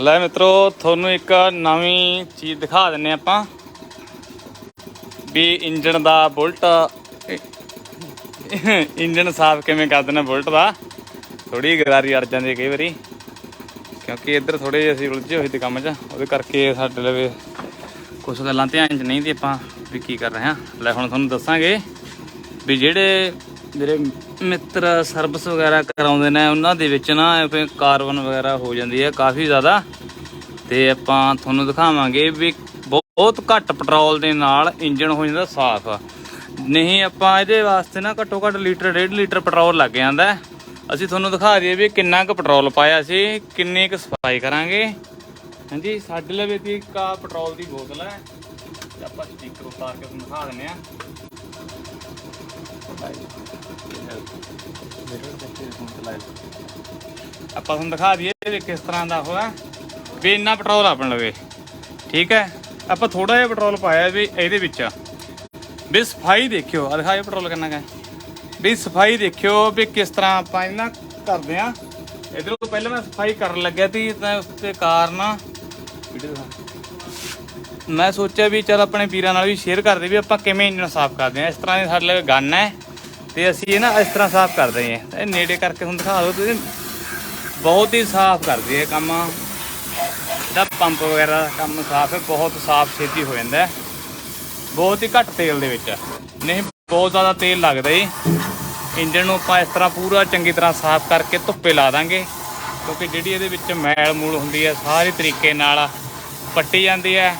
ਲੈ ਮਿੱਤਰੋ, ਤੁਹਾਨੂੰ ਇੱਕ ਨਵੀਂ ਚੀਜ਼ ਦਿਖਾ ਦਿੰਨੇ ਆਪਾਂ। ਵੀ ਇੰਜਣ ਦਾ ਬੁਲਟ, ਇੰਜਣ ਸਾਫ਼ ਕਿਵੇਂ ਕਰ ਦਿੰਦੇ ਬੁਲਟ ਦਾ। ਥੋੜੀ ਗਰਾਰੀ ਅੜ ਜਾਂਦੀ ਹੈ ਕਈ ਵਾਰੀ, ਕਿਉਂਕਿ ਇੱਧਰ ਥੋੜੇ ਜਿਹੇ ਅਸੀਂ ਉਲਝੇ ਹੋਏ ਤੇ ਕੰਮ 'ਚ, ਉਹਦੇ ਕਰਕੇ ਸਾਡੇ ਲਵੇ ਕੁਝ ਗੱਲਾਂ ਧਿਆਨ 'ਚ ਨਹੀਂ ਦੀ ਆਪਾਂ ਵੀ ਕੀ ਕਰ ਰਹੇ ਹਾਂ। ਲੈ ਹੁਣ ਤੁਹਾਨੂੰ ਦੱਸਾਂਗੇ ਵੀ ਜਿਹੜੇ ਮੇਰੇ ਮਿੱਤਰ ਸਰਵਿਸ ਵਗੈਰਾ ਕਰਾਉਂਦੇ ਨੇ, ਉਹਨਾਂ ਦੇ ਵਿੱਚ ਨਾ ਐਵੇਂ ਕਾਰਬਨ ਵਗੈਰਾ ਹੋ ਜਾਂਦੀ ਹੈ ਕਾਫੀ ਜ਼ਿਆਦਾ। ਤੇ ਆਪਾਂ ਤੁਹਾਨੂੰ ਦਿਖਾਵਾਂਗੇ ਵੀ ਬਹੁਤ ਘੱਟ ਪੈਟਰੋਲ ਦੇ ਨਾਲ ਇੰਜਨ ਹੋ ਜਾਂਦਾ ਸਾਫ਼। ਨਹੀਂ, ਆਪਾਂ ਇਹਦੇ ਵਾਸਤੇ ਨਾ ਘੱਟੋ ਘੱਟ ਲੀਟਰ, ਡੇਢ ਲੀਟਰ ਪੈਟਰੋਲ ਲੱਗ ਜਾਂਦਾ ਅਸੀਂ ਤੁਹਾਨੂੰ ਦਿਖਾ ਦਈਏ ਵੀ ਕਿੰਨਾ ਕੁ ਪੈਟਰੋਲ ਪਾਇਆ ਸੀ, ਕਿੰਨੀ ਕੁ ਸਫ਼ਾਈ ਕਰਾਂਗੇ। ਹਾਂਜੀ, ਸਾਡੇ ਲਵੇ ਦੀ ਇੱਕ ਪੈਟਰੋਲ ਦੀ ਬੋਤਲ ਹੈ। ਆਪਾਂ ਸਟicker ਉਤਾਰ ਕੇ ਤੁਹਾਨੂੰ ਦਿਖਾ ਦਿੰਦੇ ਆ ਆਪਾਂ ਤੁਹਾਨੂੰ ਦਿਖਾ ਦਈਏ ਵੀ ਕਿਸ ਤਰ੍ਹਾਂ ਦਾ ਹੋਇਆ, ਵੀ ਇੰਨਾ ਪੈਟਰੋਲ ਆਪਣ ਲਵੇ। ਠੀਕ ਹੈ? ਆਪਾਂ ਥੋੜਾ ਜਿਹਾ ਪੈਟਰੋਲ ਪਾਇਆ ਵੀ ਇਹਦੇ ਵਿੱਚ। ਵੀ ਸਫ਼ਾਈ ਦੇਖਿਓ ਆ ਦਿਖਾਓ ਪੈਟਰੋਲ ਕਿੰਨਾ ਕੁ ਹੈ। ਵੀ ਸਫ਼ਾਈ ਦੇਖਿਓ ਵੀ ਕਿਸ ਤਰ੍ਹਾਂ ਆਪਾਂ ਇਹਨਾਂ ਕਰਦੇ ਆ ਇਧਰੋਂ ਪਹਿਲਾਂ ਮੈਂ ਸਫ਼ਾਈ ਕਰਨ ਲੱਗਿਆ ਸੀ, ਤਾਂ ਉਸ ਤੇ ਕਾਰਨ ਵੀਡੀਓ ਦਿਖਾ। ਮੈਂ ਸੋਚਿਆ ਵੀ ਚਲ ਆਪਣੇ ਵੀਰਾਂ ਨਾਲ ਵੀ ਸ਼ੇਅਰ ਕਰਦੇ ਵੀ ਆਪਾਂ ਕਿਵੇਂ ਇੰਜਨ ਸਾਫ਼ ਕਰਦੇ ਆ ਇਸ ਤਰ੍ਹਾਂ ਦੇ ਸਾਡੇ ਲਈ ਗਨ ਹੈ। ਤੇ ਅਸੀਂ ਇਹ ਨਾ ਇਸ ਤਰ੍ਹਾਂ ਸਾਫ਼ ਕਰਦੇ ਹਾਂ ਇਹ ਨੇੜੇ ਕਰਕੇ ਹੁਣ ਦਿਖਾ ਦਿਓ, ਤੁਸੀਂ ਬਹੁਤ ਹੀ ਸਾਫ਼ ਕਰਦੀ ਹੈ ਕੰਮ। ਦਾ ਪੰਪ ਵਗੈਰਾ ਦਾ ਕੰਮ ਸਾਫ਼ ਹੈ, ਬਹੁਤ ਸਾਫ਼ ਛੇਤੀ ਹੋ ਜਾਂਦਾ ਹੈ। ਬਹੁਤ ਹੀ ਘੱਟ ਤੇਲ ਦੇ ਵਿੱਚ। ਨਹੀਂ, ਬਹੁਤ ਜ਼ਿਆਦਾ ਤੇਲ ਲੱਗਦਾ ਜੀ। ਇੰਜਨ ਨੂੰ ਆਪਾਂ ਇਸ ਤਰ੍ਹਾਂ ਪੂਰਾ ਚੰਗੀ ਤਰ੍ਹਾਂ ਸਾਫ਼ ਕਰਕੇ ਧੁੱਪੇ ਲਾ ਦਾਂਗੇ। ਕਿਉਂਕਿ ਜਿਹੜੀ ਇਹਦੇ ਵਿੱਚ ਮੈਲ ਮੂਲ ਹੁੰਦੀ ਹੈ, ਸਾਰੇ ਤਰੀਕੇ ਨਾਲ ਪੱਟੀ ਜਾਂਦੀ ਹੈ।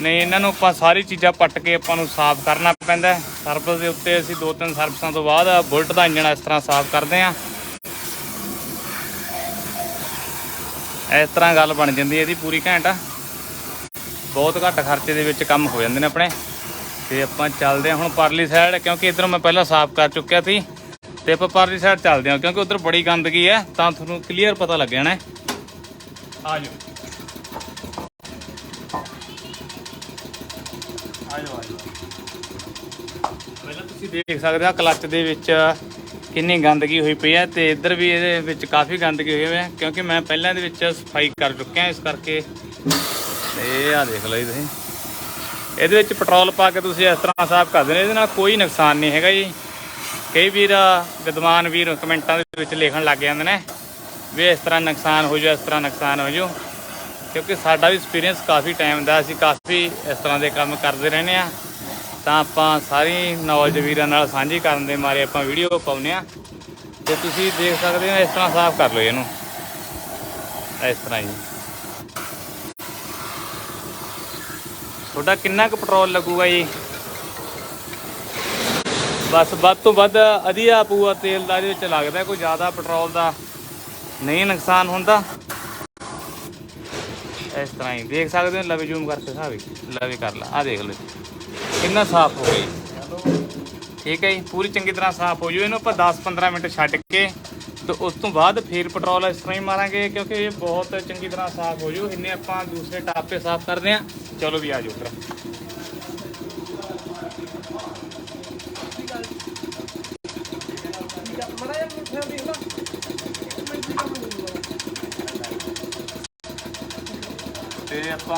ਨਹੀਂ, ਇਹਨਾਂ ਨੂੰ ਆਪਾਂ ਸਾਰੀ ਚੀਜ਼ਾਂ ਪੱਟ ਕੇ ਆਪਾਂ ਨੂੰ ਸਾਫ਼ ਕਰਨਾ ਪੈਂਦਾ ਹੈ। ਸਰਵਿਸ ਦੇ ਉੱਤੇ ਅਸੀਂ ਦੋ ਤਿੰਨ ਸਰਵਿਸਾਂ ਤੋਂ ਬਾਅਦ ਬੁਲਟ ਦਾ ਇੰਜਣ ਇਸ ਤਰ੍ਹਾਂ ਸਾਫ਼ ਕਰਦੇ ਹਾਂ। ਇਸ ਤਰ੍ਹਾਂ ਗੱਲ ਬਣ ਜਾਂਦੀ ਹੈ ਇਹਦੀ ਪੂਰੀ ਘੰਟਾ। ਬਹੁਤ ਘੱਟ ਖਰਚੇ ਦੇ ਵਿੱਚ ਕੰਮ ਹੋ ਜਾਂਦੇ ਨੇ ਆਪਣੇ। ਤੇ ਆਪਾਂ ਚੱਲਦੇ ਹਾਂ ਹੁਣ ਪਰਲੀ ਸਾਈਡ ਕਿਉਂਕਿ ਇਧਰ ਮੈਂ ਪਹਿਲਾਂ ਸਾਫ਼ ਕਰ ਚੁੱਕਿਆ ਸੀ। ਤੇ ਆਪਾਂ ਪਰਲੀ ਸਾਈਡ ਚੱਲਦੇ ਹਾਂ, ਕਿਉਂਕਿ ਉਧਰ ਬੜੀ ਗੰਦਗੀ ਹੈ, ਤਾਂ ਤੁਹਾਨੂੰ ਕਲੀਅਰ ਪਤਾ ਲੱਗ ਜਾਣਾ ਆ ਜਾਓ ਆ ਜਾਓ ਆ ਜਾਓ ਪਹਿਲਾਂ ਤੁਸੀਂ ਦੇਖ ਸਕਦੇ ਹੋ ਕਲੱਚ ਦੇ ਵਿੱਚ ਕਿੰਨੀ ਗੰਦਗੀ ਹੋਈ ਪਈ ਹੈ ਤੇ ਇੱਧਰ ਵੀ ਇਹਦੇ ਵਿੱਚ ਕਾਫੀ ਗੰਦਗੀ ਹੋਈ ਹੋਈ ਹੈ, ਕਿਉਂਕਿ ਮੈਂ ਪਹਿਲਾਂ ਦੇ ਵਿੱਚ ਸਫ਼ਾਈ ਕਰ ਚੁੱਕਿਆ ਇਸ ਕਰਕੇ। ਇਹ ਆ ਦੇਖ ਲਓ ਜੀ ਤੁਸੀਂ। ਇਹਦੇ ਵਿੱਚ ਪੈਟਰੋਲ ਪਾ ਕੇ ਤੁਸੀਂ ਇਸ ਤਰ੍ਹਾਂ ਸਾਫ਼ ਕਰ ਦੇਣਾ ਇਹਦੇ ਨਾਲ ਕੋਈ ਨੁਕਸਾਨ ਨਹੀਂ ਹੈਗਾ ਜੀ। ਕਈ ਵੀਰ, ਵਿਦਵਾਨ ਵੀਰ ਕਮੈਂਟਾਂ ਦੇ ਵਿੱਚ ਲਿਖਣ ਲੱਗ ਜਾਂਦੇ ਨੇ ਵੀ ਇਸ ਤਰ੍ਹਾਂ ਨੁਕਸਾਨ ਹੋ ਜਾਊ, ਇਸ ਤਰ੍ਹਾਂ ਨੁਕਸਾਨ ਹੋ ਜਾਊ। ਕਿਉਂਕਿ ਸਾਡਾ ਵੀ ਐਕਸਪੀਰੀਅੰਸ ਕਾਫੀ ਟਾਈਮ ਦਾ, ਅਸੀਂ ਕਾਫੀ ਇਸ ਤਰ੍ਹਾਂ ਦੇ ਕੰਮ ਕਰਦੇ ਰਹਿੰਦੇ ਆ ਤਾਂ ਆਪਾਂ ਸਾਰੀ ਨੌਲੇਜ ਵੀਰਾਂ ਨਾਲ ਸਾਂਝੀ ਕਰਨ ਦੇ ਮਾਰੇ ਆਪਾਂ ਵੀਡੀਓ ਪਾਉਂਦੇ ਆ ਤੇ ਤੁਸੀਂ ਦੇਖ ਸਕਦੇ ਹੋ, ਇਸ ਤਰ੍ਹਾਂ ਸਾਫ਼ ਕਰ ਲਓ ਇਹਨੂੰ। ਇਸ ਤਰ੍ਹਾਂ ਜੀ। ਤੁਹਾਡਾ ਕਿੰਨਾ ਕੁ ਪੈਟਰੋਲ ਲੱਗੂਗਾ ਜੀ? ਬਸ, ਵੱਧ ਤੋਂ ਵੱਧ ਅਧੀਆ ਪੂਆ ਤੇਲ ਦਾ ਇਹਦੇ ਵਿੱਚ ਲੱਗਦਾ, ਕੋਈ ਜ਼ਿਆਦਾ ਪੈਟਰੋਲ ਦਾ ਨਹੀਂ ਨੁਕਸਾਨ ਹੁੰਦਾ। ਇਸ ਤਰ੍ਹਾਂ ਹੀ ਦੇਖ ਸਕਦੇ ਹੋ, ਲਵੇ ਜ਼ੂਮ ਕਰਕੇ ਸਾਵੀ ਲਵੇ ਕਰ ਲਾ। ਆ ਦੇਖ ਲਓ ਕਿੰਨਾ ਸਾਫ਼ ਹੋ ਗਈ ਠੀਕ ਹੈ ਜੀ, ਪੂਰੀ ਚੰਗੀ ਤਰ੍ਹਾਂ ਸਾਫ਼ ਹੋ ਜੂ। ਇਹਨੂੰ ਆਪਾਂ 10-15 ਮਿੰਟ ਛੱਡ ਕੇ ਤੇ ਉਸ ਤੋਂ ਬਾਅਦ ਫਿਰ ਪੈਟਰੋਲ ਇਸ ਤਰ੍ਹਾਂ ਹੀ ਮਾਰਾਂਗੇ, ਕਿਉਂਕਿ ਇਹ ਬਹੁਤ ਚੰਗੀ ਤਰ੍ਹਾਂ ਸਾਫ਼ ਹੋ ਜੂ। ਇੰਨੇ ਆਪਾਂ ਦੂਸਰੇ ਟਾਪੇ ਸਾਫ਼ ਕਰਦੇ ਹਾਂ। ਚਲੋ ਵੀ ਆ ਜਾਓ ਫਿਰ ਤੇ ਆਪਾਂ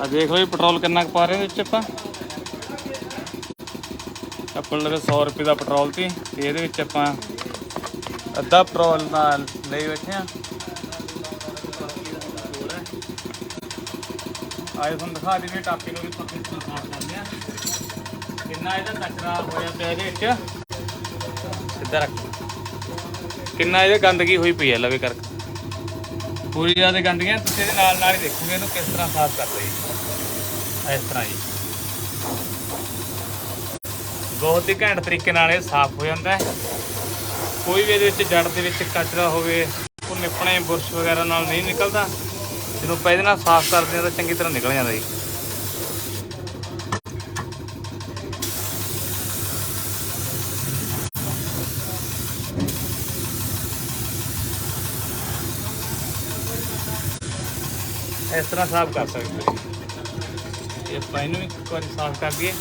ਆ ਦੇਖ ਲਓ ਜੀ, ਪੈਟਰੋਲ ਕਿੰਨਾ ਕੁ ਪਾ ਰਹੇ ਇਹਦੇ ਵਿੱਚ ਆਪਾਂ। ਆਪਾਂ ਲਵੇ 100 ਰੁਪਏ ਦਾ ਪੈਟਰੋਲ ਸੀ ਤੇ ਇਹਦੇ ਵਿੱਚ ਆਪਾਂ ਅੱਧਾ ਪੈਟਰੋਲ ਨਾਲ ਲਈ ਬੈਠੇ ਆ ਆਏ ਤੁਹਾਨੂੰ ਦਿਖਾ ਦਈਏ ਟਾਪੇ ਨੂੰ ਵੀ ਪੱਕੇ ਤੋਂ ਸਾਫ਼ ਕਰਦੇ ਆ ਕਿੰਨਾ ਇਹਦਾ ਕਚਰਾ ਹੋਇਆ ਪਿਆ ਇਹਦੇ ਵਿੱਚ? ਸਿੱਧਾ ਰੱਖ। ਕਿੰਨਾ ਇਹਦੇ ਗੰਦਗੀ ਹੋਈ ਪਈ ਹੈ, ਲਵੇ ਕਰਕੇ। ਪੂਰੀ ਜ਼ਿਆਦਾ ਗੰਦਗੀਆਂ ਤੁਸੀਂ ਇਹਦੇ ਨਾਲ ਨਾਲ ਹੀ ਦੇਖੋਗੇ ਇਹਨੂੰ ਕਿਸ ਤਰ੍ਹਾਂ ਸਾਫ਼ ਕਰਦੇ ਜੀ ਇਸ ਤਰ੍ਹਾਂ ਜੀ ਬਹੁਤ ਹੀ ਘੈਂਟ ਤਰੀਕੇ ਨਾਲ ਇਹ ਸਾਫ਼ ਹੋ ਜਾਂਦਾ ਹੈ। ਕੋਈ ਵੀ ਇਹਦੇ ਵਿੱਚ ਜੜ ਦੇ ਵਿੱਚ ਕਚਰਾ ਹੋਵੇ, ਉਹ ਨਿਪਣੇ ਬੁਰਸ਼ ਵਗੈਰਾ ਨਾਲ ਨਹੀਂ ਨਿਕਲਦਾ। ਜਦੋਂ ਆਪਾਂ ਇਹਦੇ ਨਾਲ ਸਾਫ਼ ਕਰਦੇ ਹਾਂ ਤਾਂ ਚੰਗੀ ਤਰ੍ਹਾਂ ਨਿਕਲ ਜਾਂਦਾ ਜੀ। ਇਸ ਤਰ੍ਹਾਂ ਸਾਫ਼ ਕਰ ਸਕਦੇ ਹਾਂ ਇਹ ਪਾਈਨ ਵੀ ਇੱਕ ਵਾਰੀ ਸਾਫ਼ ਕਰ ਦਈਏ।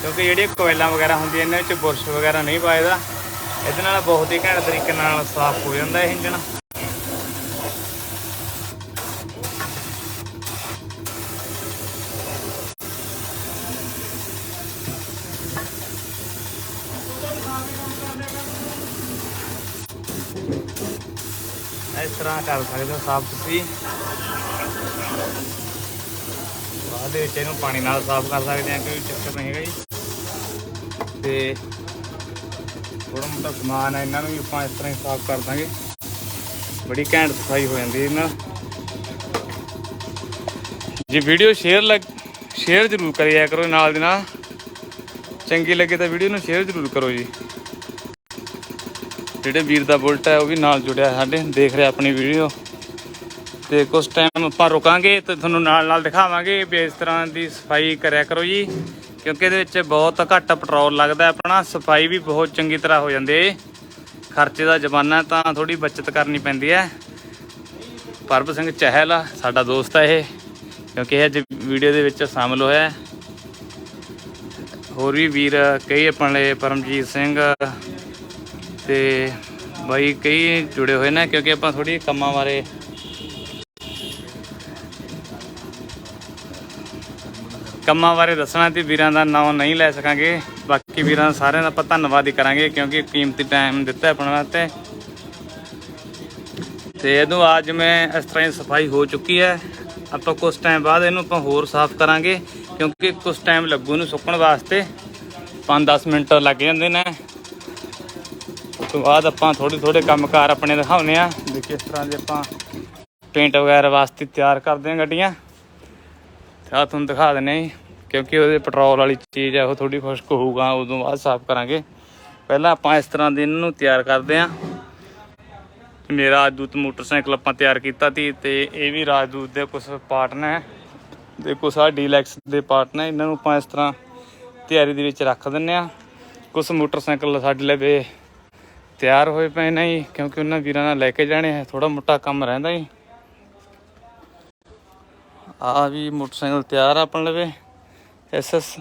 ਕਿਉਂਕਿ ਜਿਹੜੀਆਂ ਕੋਇਲਾਂ ਵਗੈਰਾ ਹੁੰਦੀਆਂ, ਇਹਨਾਂ ਵਿੱਚ ਬੁਰਸ਼ ਵਗੈਰਾ ਨਹੀਂ ਪਾਇਦਾ ਇਹਦੇ ਨਾਲ ਬਹੁਤ ਹੀ ਘੈਂਟ ਤਰੀਕੇ ਨਾਲ ਸਾਫ਼ ਹੋ ਜਾਂਦਾ ਇਹ ਇੰਜਣ। ਇਸ ਤਰ੍ਹਾਂ ਕਰ ਸਕਦੇ ਹੋ ਸਾਫ਼ ਤੁਸੀਂ। ਬਾਅਦ ਦੇ ਵਿੱਚ ਇਹਨੂੰ ਪਾਣੀ ਨਾਲ ਸਾਫ਼ ਕਰ ਸਕਦੇ ਆ ਕੋਈ ਚੱਕਰ ਨਹੀਂ ਹੈਗਾ ਜੀ। ਤੇ ਥੋੜਾ ਮੋਟਾ ਸਮਾਨ ਹੈ, ਇਹਨਾਂ ਨੂੰ ਵੀ ਆਪਾਂ ਇਸ ਤਰ੍ਹਾਂ ਹੀ ਸਾਫ਼ ਕਰ ਦਾਂਗੇ। ਬੜੀ ਘੈਂਟ ਸਫ਼ਾਈ ਹੋ ਜਾਂਦੀ ਇਹਨਾਂ ਜੇ ਵੀਡੀਓ ਸ਼ੇਅਰ ਲੱਗ, ਸ਼ੇਅਰ ਜ਼ਰੂਰ ਕਰਿਆ ਕਰੋ ਨਾਲ ਦੇ ਨਾਲ। ਚੰਗੀ ਲੱਗੇ ਤਾਂ ਵੀਡੀਓ ਨੂੰ ਸ਼ੇਅਰ ਜ਼ਰੂਰ ਕਰੋ ਜੀ। ਜਿਹੜੇ ਵੀਰ ਦਾ ਬੁਲਟ ਹੈ, ਉਹ ਵੀ ਨਾਲ ਜੁੜਿਆ ਸਾਡੇ, ਦੇਖ ਰਿਹਾ ਆਪਣੀ ਵੀਡੀਓ। ਤੇ ਕੁਝ ਟਾਈਮ ਆਪਾਂ ਰੁਕਾਂਗੇ ਤੇ ਤੁਹਾਨੂੰ ਨਾਲ ਨਾਲ ਦਿਖਾਵਾਂਗੇ ਵੀ ਇਸ ਤਰ੍ਹਾਂ ਦੀ ਸਫ਼ਾਈ ਕਰਿਆ ਕਰੋ ਜੀ, ਕਿਉਂਕਿ ਇਹਦੇ ਵਿੱਚ ਬਹੁਤ ਘੱਟ ਪੈਟਰੋਲ ਲੱਗਦਾ ਆਪਣਾ ਸਫ਼ਾਈ ਵੀ ਬਹੁਤ ਚੰਗੀ ਤਰ੍ਹਾਂ ਹੋ ਜਾਂਦੀ ਹੈ ਖਰਚੇ ਦਾ ਜ਼ਮਾਨਾ ਤਾਂ ਥੋੜੀ ਬਚਤ ਕਰਨੀ ਪੈਂਦੀ ਹੈ। ਪਰਬ ਸਿੰਘ ਚਹਿਲ ਆ, ਸਾਡਾ ਦੋਸਤ ਹੈ ਇਹ, ਕਿਉਂਕਿ ਇਹ ਅੱਜ ਵੀਡੀਓ ਦੇ ਵਿੱਚ ਸ਼ਾਮਲ ਹੋਇਆ ਹੋਰ ਵੀ ਵੀਰ, ਕਈ ਆਪਣੇ ਪਰਮਜੀਤ ਸਿੰਘ, ਤੇ ਬਾਈ ਕਈ ਜੁੜੇ ਹੋਏ ਨੇ, ਕਿਉਂਕਿ ਆਪਾਂ ਥੋੜੀ ਕੰਮਾਂ ਬਾਰੇ ਕੰਮਾਂ ਬਾਰੇ ਦੱਸਣਾ ਤੇ ਵੀਰਾਂ ਦਾ ਨਾਮ ਨਹੀਂ ਲੈ ਸਕਾਂਗੇ। ਬਾਕੀ ਵੀਰਾਂ ਸਾਰਿਆਂ ਦਾ ਆਪਾਂ ਧੰਨਵਾਦ ਹੀ ਕਰਾਂਗੇ ਕਿਉਂਕਿ ਕੀਮਤੀ ਟਾਈਮ ਦਿੱਤਾ ਆਪਣਾ ਵਾਸਤੇ। ਤੇ ਇਹਨੂੰ ਅੱਜ ਮੈਂ ਇਸ ਤਰ੍ਹਾਂ ਹੀ ਸਫ਼ਾਈ ਹੋ ਚੁੱਕੀ ਹੈ। ਆਪਾਂ ਕੁਝ ਟਾਈਮ ਬਾਅਦ ਇਹਨੂੰ ਆਪਾਂ ਹੋਰ ਸਾਫ਼ ਕਰਾਂਗੇ ਕਿਉਂਕਿ ਕੁਝ ਟਾਈਮ ਲੱਗੂ ਨੂੰ ਸੁੱਕਣ ਵਾਸਤੇ। 5-10 ਮਿੰਟ ਲੱਗ ਜਾਂਦੇ ਨੇ। ਉਸ ਤੋਂ ਬਾਅਦ ਆਪਾਂ ਥੋੜੇ ਥੋੜੇ ਕੰਮਕਾਰ ਆਪਣੇ ਦਿਖਾਉਨੇ ਆ ਦੇਖੀ ਇਸ ਤਰ੍ਹਾਂ ਦੇ ਆਪਾਂ ਪੇਂਟ ਵਗੈਰਾ ਵਾਸਤੇ ਤਿਆਰ ਕਰਦੇ ਆ ਗੱਡੀਆਂ। ਤੇ ਆਹ ਤੁਹਾਨੂੰ ਦਿਖਾ ਦਿੰਨੇ ਆ ਕਿਉਂਕਿ ਉਹਦੇ ਪੈਟਰੋਲ ਵਾਲੀ ਚੀਜ਼ ਹੈ ਉਹ ਥੋੜੀ ਖੁਸ਼ਕ ਹੋਊਗਾ, ਉਦੋਂ ਬਾਅਦ ਸਾਫ਼ ਕਰਾਂਗੇ। ਪਹਿਲਾਂ ਆਪਾਂ ਇਸ ਤਰ੍ਹਾਂ ਦੇ ਇਹਨਾਂ ਨੂੰ ਤਿਆਰ ਕਰਦੇ ਆ ਮੇਰਾ ਰਾਜਦੂਤ ਮੋਟਰਸਾਈਕਲ ਆਪਾਂ ਤਿਆਰ ਕੀਤਾ ਸੀ ਤੇ ਇਹ ਵੀ ਰਾਜਦੂਤ ਦੇ ਕੁਝ ਪਾਰਟ ਨੇ ਤੇ ਕੁਝ ਆ ਡੀਲੈਕਸ ਦੇ ਪਾਰਟ ਨੇ ਇਹਨਾਂ ਨੂੰ ਆਪਾਂ ਇਸ ਤਰ੍ਹਾਂ ਤਿਆਰੀ ਦੇ ਵਿੱਚ ਰੱਖ ਦਿੰਨੇ ਆ ਕੁਝ ਮੋਟਰਸਾਈਕਲ ਸਾਡੇ ਲਵੇ ਤਿਆਰ ਹੋਏ ਪਏ ਨੇ ਜੀ, ਕਿਉਂਕਿ ਉਹਨਾਂ ਵੀਰਾਂ ਨਾਲ ਲੈ ਕੇ ਜਾਣੇ ਹੈ ਥੋੜਾ ਮੋਟਾ ਕੰਮ ਰਹਿੰਦਾ ਜੀ। ਆ ਵੀ ਮੋਟਰਸਾਈਕਲ ਤਿਆਰ ਆ ਆਪਣ ਲਵੇ ਐਸਐਸ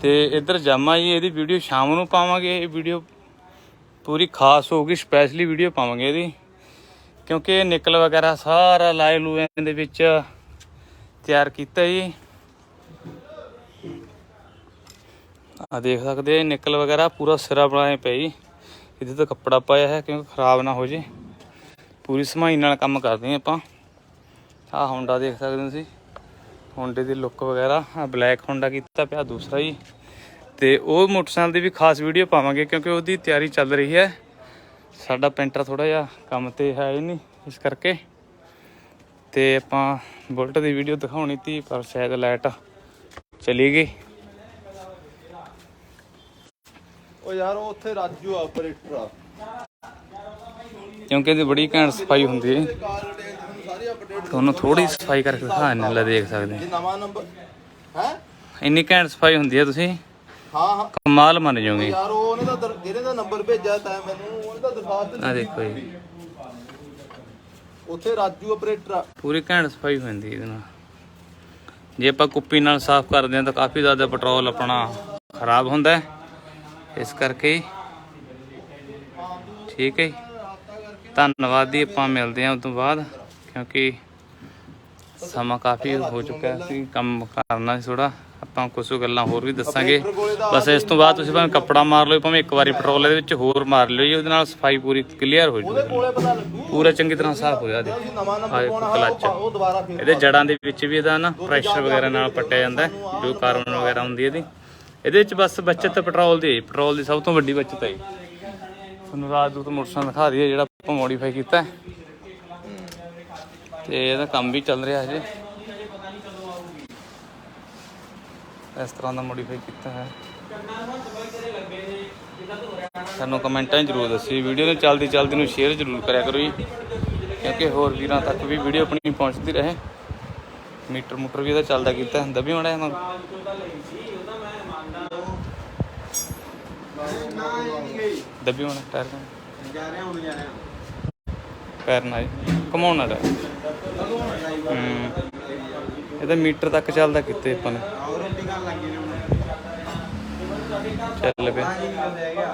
ਤੇ ਇੱਧਰ ਜਾਮਾ ਜੀ, ਇਹਦੀ ਵੀਡੀਓ ਸ਼ਾਮ ਨੂੰ ਪਾਵਾਂਗੇ। ਇਹ ਵੀਡੀਓ ਪੂਰੀ ਖਾਸ ਹੋਊਗੀ ਸਪੈਸ਼ਲੀ ਵੀਡੀਓ ਪਾਵਾਂਗੇ ਇਹਦੀ। ਕਿਉਂਕਿ ਇਹ ਨਿਕਲ ਵਗੈਰਾ ਸਾਰਾ ਲਾਏ ਲੂਏ ਦੇ ਵਿੱਚ ਤਿਆਰ ਕੀਤਾ ਜੀ। ਆ ਦੇਖ ਸਕਦੇ ਨਿਕਲ ਵਗੈਰਾ ਪੂਰਾ ਸਿਰਾ ਬਣਾਏ ਪਈ ਇਹਦੇ ਤੇ ਕੱਪੜਾ ਪਾਇਆ ਹੈ, ਕਿਉਂਕਿ ਖਰਾਬ ਨਾ ਹੋ ਜੇ। ਪੂਰੀ ਸਮਾਈ ਨਾਲ ਕੰਮ ਕਰਦੇ ਆ ਆਪਾਂ। ਆ ਹੋਂਡਾ ਦੇਖ ਸਕਦੇ ਹੋ ਤੁਸੀਂ। ਹੋਂਡੇ ਦੀ ਲੁੱਕ ਵਗੈਰਾ। ਆ ਬਲੈਕ ਹੋਂਡਾ ਕੀਤਾ ਪਿਆ ਦੂਸਰਾ ਜੀ। ਤੇ ਉਹ ਮੋਟਰਸਾਈਕਲ ਦੀ ਵੀ ਖਾਸ ਵੀਡੀਓ ਪਾਵਾਂਗੇ ਕਿਉਂਕਿ ਉਹਦੀ ਤਿਆਰੀ ਚੱਲ ਰਹੀ ਹੈ। ਸਾਡਾ ਪੈਂਟਰ ਥੋੜਾ ਜਿਹਾ ਕੰਮ ਤੇ ਹੈ ਹੀ ਨਹੀਂ ਇਸ ਕਰਕੇ। ਤੇ ਆਪਾਂ ਬੁਲਟ ਦੀ ਵੀਡੀਓ ਦਿਖਾਉਣੀ ਤੀ ਪਰ ਸ਼ਾਇਦ ਲਾਈਟ ਚਲੀ ਗਈ। ਉਹ ਯਾਰ ਉਹ ਉੱਥੇ ਰਾਜੂ ਆਪਰੇਟਰ ਆ। ਕਿਉਂਕਿ ਇਹਦੀ ਬੜੀ ਘੈਂਟ ਸਫ਼ਾਈ ਹੁੰਦੀ ਹੈ। ਤੁਹਾਨੂੰ ਥੋੜੀ ਸਫ਼ਾਈ ਕਰਕੇ ਦਿਖਾ ਦਿੰਦੇ ਲੈ ਦੇਖ ਸਕਦੇ ਜੇ ਨਵਾਂ ਨੰਬਰ ਹੈ? ਇੰਨੀ ਘੈਂਟ ਸਫ਼ਾਈ ਹੁੰਦੀ ਹੈ ਤੁਸੀਂ? ਹਾਂ ਹਾਂ। ਕਮਾਲ ਮੰਨ ਜਾਓਗੇ। ਯਾਰ ਉਹ ਉਹਨੇ ਤਾਂ ਦਰ- ਜਿਹਨੇ ਦਾ ਨੰਬਰ ਭੇਜਿਆ ਤਾਂ ਮੈਨੂੰ ਉਹਨੇ ਤਾਂ ਦਰਖਾਸਤ ਆ ਦੇਖੋ ਜੀ। ਉੱਥੇ ਰਾਜੂ ਆਪਰੇਟਰ ਆ। ਪੂਰੀ ਘੈਂਟ ਸਫ਼ਾਈ ਹੋ ਜਾਂਦੀ ਇਹਦੇ ਨਾਲ। ਜੇ ਆਪਾਂ ਕੁੱਪੀ ਨਾਲ ਸਾਫ਼ ਕਰਦੇ ਹਾਂ ਤਾਂ ਕਾਫੀ ਜ਼ਿਆਦਾ ਪੈਟਰੋਲ ਆਪਣਾ ਖਰਾਬ ਹੁੰਦਾ ਹੈ। ਇਸ ਕਰਕੇ। ਠੀਕ ਹੈ। ਧੰਨਵਾਦ ਜੀ ਆਪਾਂ ਮਿਲਦੇ ਹਾਂ ਉਸ ਤੋਂ ਬਾਅਦ ਕਿਉਂਕਿ ਸਮਾਂ ਕਾਫੀ ਹੋ ਚੁੱਕਾ ਹੈ। ਅਸੀਂ ਕੰਮ ਕਰਨਾ ਸੀ ਥੋੜਾ ਆਪਾਂ ਕੁਝ ਗੱਲਾਂ ਹੋਰ ਵੀ ਦੱਸਾਂਗੇ। ਬਸ ਇਸ ਤੋਂ ਬਾਅਦ ਤੁਸੀਂ ਭਾਵੇਂ ਕੱਪੜਾ ਮਾਰ ਲਓ ਭਾਵੇਂ ਇੱਕ ਵਾਰੀ ਪੈਟਰੋਲ ਇਹਦੇ ਵਿੱਚ ਹੋਰ ਮਾਰ ਲਿਓ ਜੀ ਉਹਦੇ ਨਾਲ ਸਫ਼ਾਈ ਪੂਰੀ ਕਲੀਅਰ ਹੋ ਜੂਗੀ। ਪੂਰਾ ਚੰਗੀ ਤਰ੍ਹਾਂ ਸਾਫ਼ ਹੋ ਹੈ ਕਲੱਚ। ਇਹਦੇ ਜੜਾਂ ਦੇ ਵਿੱਚ ਵੀ ਇਹਦਾ ਨਾ ਪ੍ਰੈਸ਼ਰ ਵਗੈਰਾ ਨਾਲ ਪੱਟਿਆ ਜਾਂਦਾ ਜੋ ਕਾਰਬਨ ਵਗੈਰਾ ਹੁੰਦੀ ਇਹਦੀ। ਇਹਦੇ ਵਿੱਚ ਬਸ ਬਚਤ ਪੈਟਰੋਲ ਦੀ ਹੈ ਪੈਟਰੋਲ ਦੀ ਸਭ ਤੋਂ ਵੱਡੀ ਬਚਤ ਹੈ। ਤੁਹਾਨੂੰ ਰਾਜਦੂਤ ਮੋਟਰਸਾਈਕਲ ਦਿਖਾ ਦਈਏ ਜਿਹੜਾ ਆਪਾਂ ਮੋਡੀਫਾਈ ਕੀਤਾ ਹੈ। ਤੇ ਇਹਦਾ ਕੰਮ ਵੀ ਚੱਲ ਰਿਹਾ ਹਜੇ। ਇਸ ਤਰ੍ਹਾਂ ਦਾ ਮੋਡੀਫਾਈ ਕੀਤਾ ਹੈ। ਸਾਨੂੰ ਕਮੈਂਟਾਂ ਜ਼ਰੂਰ ਦੱਸਿਓ। ਵੀਡੀਓ ਨੂੰ ਚਲਦੀ ਚਲਦੀ ਨੂੰ ਸ਼ੇਅਰ ਜ਼ਰੂਰ ਕਰਿਆ ਕਰੋ ਜੀ। ਕਿਉਂਕਿ ਹੋਰ ਵੀਰਾਂ ਤੱਕ ਵੀ ਵੀਡੀਓ ਆਪਣੀ ਪਹੁੰਚਦੀ ਰਹੇ। ਮੀਟਰ ਮੂਟਰ ਵੀ ਇਹਦਾ ਚੱਲਦਾ ਕੀਤਾ। ਦੱਬੀ ਮੜਾ ਇਹਨਾਂ। ਦੱਬੀ ਮੜਾ ਟਾਇਰ। ਜਾ ਰਿਹਾ ਹੁਣ ਜਾ ਰਿਹਾ। ਪੈਰ ਨਾਲ ਘਮਾਉਣ ਨਾਲ ਹੂੰ। ਇਹਦਾ ਮੀਟਰ ਤੱਕ ਚੱਲਦਾ ਕਿਤੇ ਆਪਾਂ ਨੇ। ਹੋਰ ਰੋਟੀ ਚੱਲ ਪਿਆ। ਰਹਿ ਗਿਆ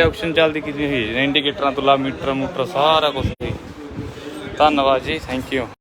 ਆਪਸ਼ਨ ਚੱਲਦੀ ਕੀਤੀ ਹੋਈ? ਇੰਡੀਕੇਟਰਾਂ ਤੋਂ ਲਾ ਮੀਟਰ ਮੂਟਰ ਸਾਰਾ ਕੁਝ ਧੰਨਵਾਦ ਜੀ ਥੈਂਕ ਯੂ